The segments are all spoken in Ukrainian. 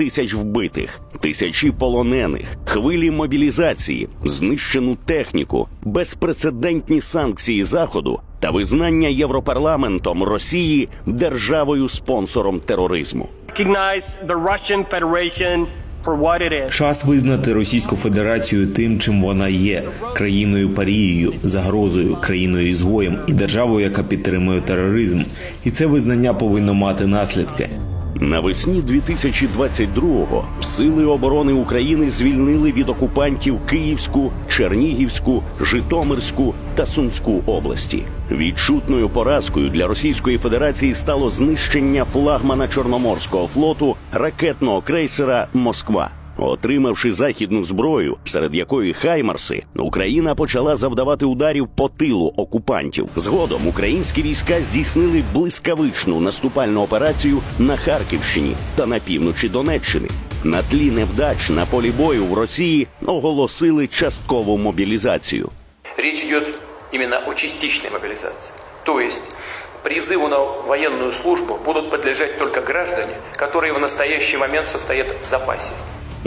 тисяч вбитих, тисячі полонених, хвилі мобілізації, знищену техніку, безпрецедентні санкції Заходу та визнання Європарламентом Росії державою спонсором тероризму. Час визнати Російську Федерацію тим, чим вона є країною парією, загрозою, країною ізгоєм і державою, яка підтримує тероризм. І це визнання повинно мати наслідки. Навесні 2022-го сили оборони України звільнили від окупантів Київську, Чернігівську, Житомирську та Сумську області. Відчутною поразкою для Російської Федерації стало знищення флагмана Чорноморського флоту ракетного крейсера Москва. Отримавши західну зброю, серед якої хаймарси, Україна почала завдавати ударів по тилу окупантів. Згодом українські війська здійснили блискавичну наступальну операцію на Харківщині та на півночі Донеччини. На тлі невдач на полі бою в Росії оголосили часткову мобілізацію. Речь идет именно о частичной мобилизации. То есть призыву на военную службу будут подлежать только граждане, которые в настоящий момент состоят в запасе.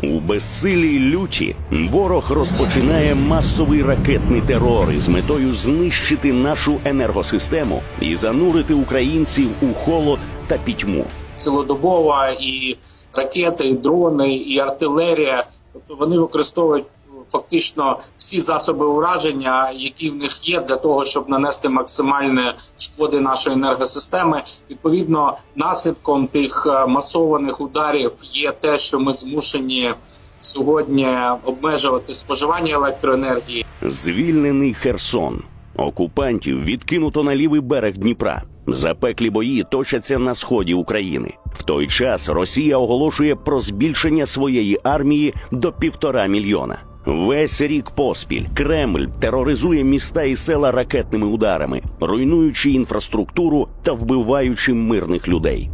У безсилій люті ворог розпочинає масовий ракетний терор із метою знищити нашу енергосистему і занурити українців у холод та пітьму. цілодобова і ракети, і дрони, і артилерія. Тобто вони використовують фактично всі засоби ураження, які в них є, для того, щоб нанести максимальне шкоди нашої енергосистеми. Відповідно, наслідком тих е, масованих ударів є те, що ми змушені сьогодні обмежувати споживання електроенергії. Звільнений Херсон. Окупантів відкинуто на лівий берег Дніпра. Запеклі бої точаться на сході України. В той час Росія оголошує про збільшення своєї армії до півтора мільйона. Весь рік поспіль Кремль тероризує міста і села ракетними ударами, руйнуючи інфраструктуру та вбиваючи мирних людей.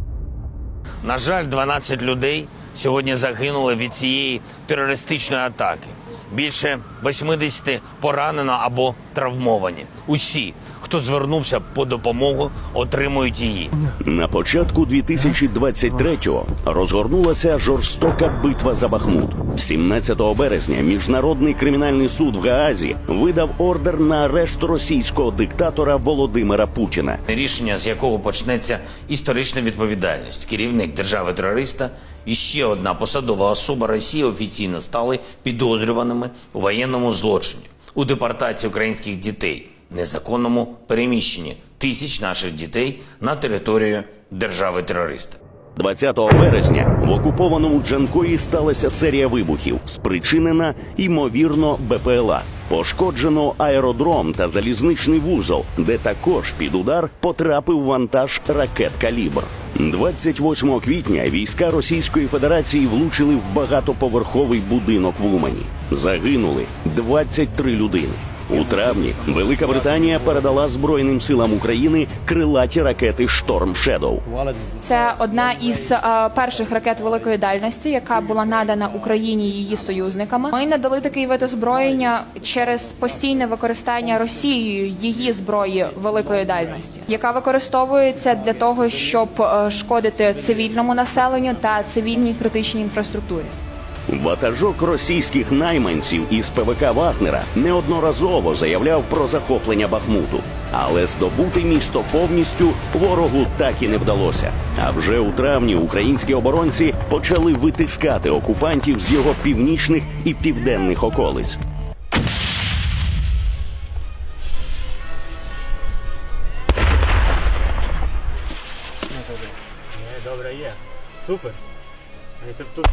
На жаль, 12 людей сьогодні загинули від цієї терористичної атаки. Більше 80 поранено або травмовані. Усі, хто звернувся по допомогу, отримують її. На початку 2023-го розгорнулася жорстока битва за Бахмут. 17 березня міжнародний кримінальний суд в Гаазі видав ордер на арешт російського диктатора Володимира Путіна. Рішення, з якого почнеться історична відповідальність. Керівник держави-терориста і ще одна посадова особа Росії офіційно стали підозрюваними у воєнному злочині, у депортації українських дітей, незаконному переміщенні тисяч наших дітей на територію держави-терориста. 20 березня в окупованому Джанкої сталася серія вибухів, спричинена ймовірно БПЛА. Пошкоджено аеродром та залізничний вузол, де також під удар потрапив вантаж ракет калібр. 28 квітня війська Російської Федерації влучили в багатоповерховий будинок в Умані. Загинули 23 людини. У травні Велика Британія передала Збройним силам України крилаті ракети Шторм Шедоу. Це одна із е, перших ракет великої дальності, яка була надана Україні її союзниками. Ми надали такий вид озброєння через постійне використання Росією її зброї великої дальності, яка використовується для того, щоб е, шкодити цивільному населенню та цивільній критичній інфраструктурі. Ватажок російських найманців із ПВК Вагнера неодноразово заявляв про захоплення Бахмуту, але здобути місто повністю ворогу так і не вдалося. А вже у травні українські оборонці почали витискати окупантів з його північних і південних околиць. Добре, є. Супер. А тут тут.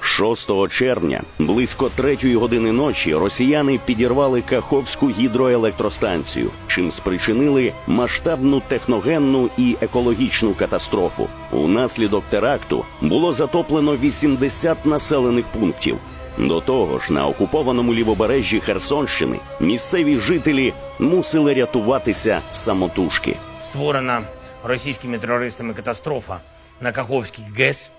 6 червня, близько третьої години ночі, росіяни підірвали Каховську гідроелектростанцію, чим спричинили масштабну техногенну і екологічну катастрофу. Унаслідок теракту було затоплено 80 населених пунктів. До того ж, на окупованому лівобережжі Херсонщини місцеві жителі мусили рятуватися самотужки. Створена російськими терористами катастрофа на Каховський ГЕС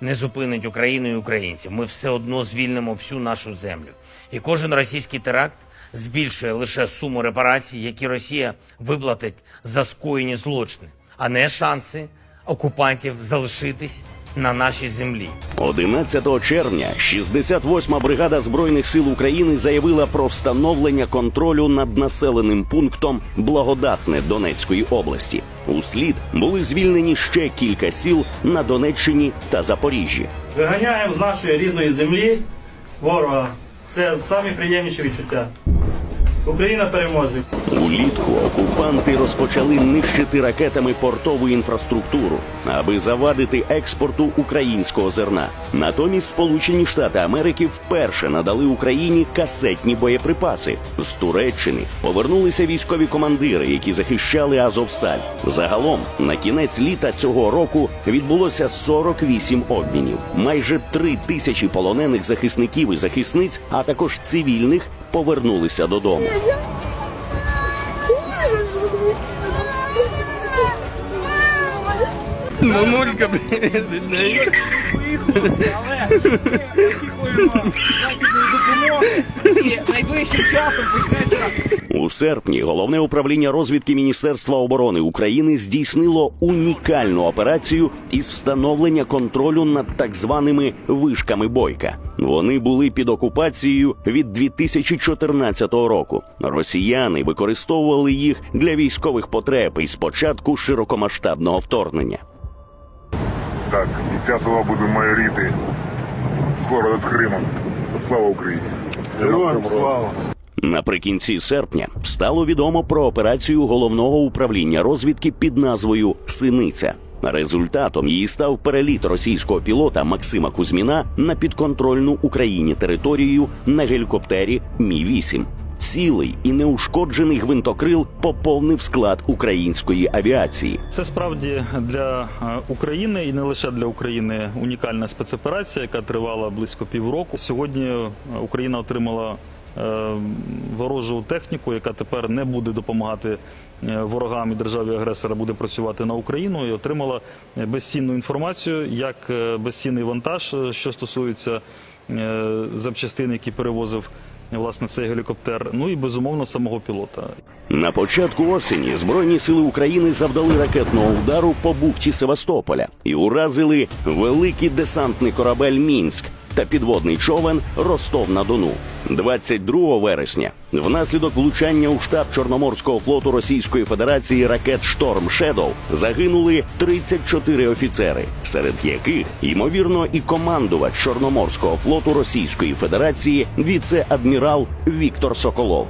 не зупинить Україну і українців. Ми все одно звільнимо всю нашу землю. І кожен російський теракт збільшує лише суму репарацій, які Росія виплатить за скоєні злочини, а не шанси окупантів залишитись на нашій землі. 11 червня 68-ма бригада збройних сил України заявила про встановлення контролю над населеним пунктом Благодатне Донецької області. Услід були звільнені ще кілька сіл на Донеччині та Запоріжжі. Виганяємо з нашої рідної землі ворога. Це самі приємніші відчуття. Україна переможе. Улітку окупанти розпочали нищити ракетами портову інфраструктуру, аби завадити експорту українського зерна. Натомість Сполучені Штати Америки вперше надали Україні касетні боєприпаси. З Туреччини повернулися військові командири, які захищали Азовсталь. Загалом на кінець літа цього року відбулося 48 обмінів. Майже три тисячі полонених захисників і захисниць, а також цивільних, повернулися додому. У серпні головне управління розвідки Міністерства оборони України здійснило унікальну операцію із встановлення контролю над так званими вишками бойка. Вони були під окупацією від 2014 року. Росіяни використовували їх для військових потреб із початку широкомасштабного вторгнення. Так, і ця села буде майоріти скоро над Кримом. Слава Україні! Героям слава! Наприкінці серпня стало відомо про операцію головного управління розвідки під назвою Синиця. Результатом її став переліт російського пілота Максима Кузьміна на підконтрольну Україні територію на гелікоптері Мі 8 Цілий і неушкоджений гвинтокрил поповнив склад української авіації. Це справді для е, України і не лише для України унікальна спецоперація, яка тривала близько півроку. Сьогодні е, Україна отримала е, ворожу техніку, яка тепер не буде допомагати ворогам і державі агресора, буде працювати на Україну і отримала безцінну інформацію, як безцінний вантаж, що стосується запчастин, які перевозив. Власне, цей гелікоптер, ну і безумовно самого пілота. На початку осені Збройні сили України завдали ракетного удару по бухті Севастополя і уразили великий десантний корабель Мінськ та підводний човен Ростов на Дону. 22 вересня, внаслідок влучання у штаб Чорноморського флоту Російської Федерації ракет Шторм Шедоу загинули 34 офіцери, серед яких ймовірно і командувач Чорноморського флоту Російської Федерації віце-адмірал Віктор Соколов.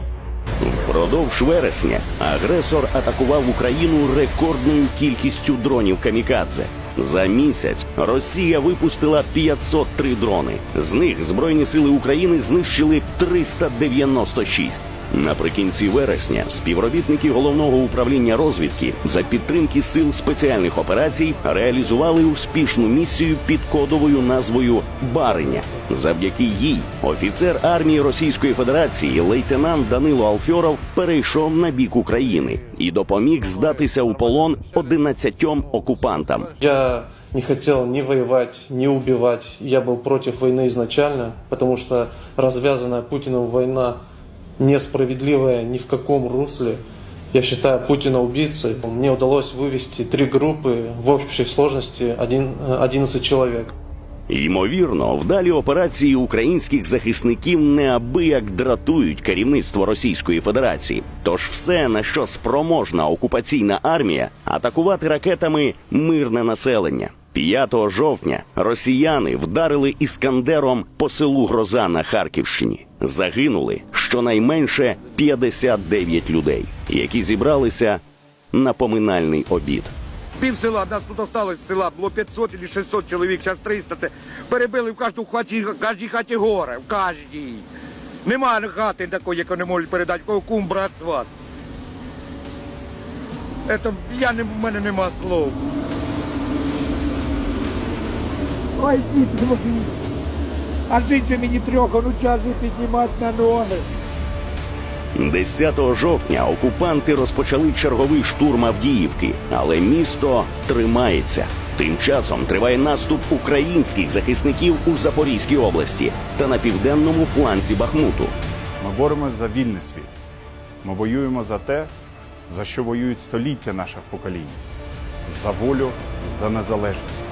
Впродовж вересня агресор атакував Україну рекордною кількістю дронів камікадзе. За місяць Росія випустила 503 дрони. З них Збройні сили України знищили 396. Наприкінці вересня співробітники головного управління розвідки за підтримки сил спеціальних операцій реалізували успішну місію під кодовою назвою Бариня. Завдяки їй офіцер армії Російської Федерації лейтенант Данило Алфьоров перейшов на бік України і допоміг здатися у полон 11 окупантам. Я не хотел ни воевать, ни убивать. Я был против войны изначально, потому что развязанная Путиным война несправедливая ни в каком русле. Я считаю Путина убийцей. Мне удалось вывести три группы в общей сложности один- 11 человек. Ймовірно, вдалі операції українських захисників неабияк дратують керівництво Російської Федерації. Тож все, на що спроможна окупаційна армія, атакувати ракетами мирне населення. 5 жовтня росіяни вдарили іскандером по селу Гроза на Харківщині. Загинули щонайменше 59 людей, які зібралися на поминальний обід. Пів села, нас тут осталось з села, було 500 чи 600 чоловік, зараз 300. Це перебили в кожну хаті, в кожній хаті горе, в кожній. Немає хати такої, яку не можуть передати, кого кум, брат, сват. Это, я не, в мене нема слов. Ой, діти. А жити мені трьох, ну часу піднімати на ноги. 10 жовтня окупанти розпочали черговий штурм Авдіївки, але місто тримається. Тим часом триває наступ українських захисників у Запорізькій області та на південному фланзі Бахмуту. Ми боремось за вільний світ. Ми воюємо за те, за що воюють століття наших поколінь. за волю, за незалежність.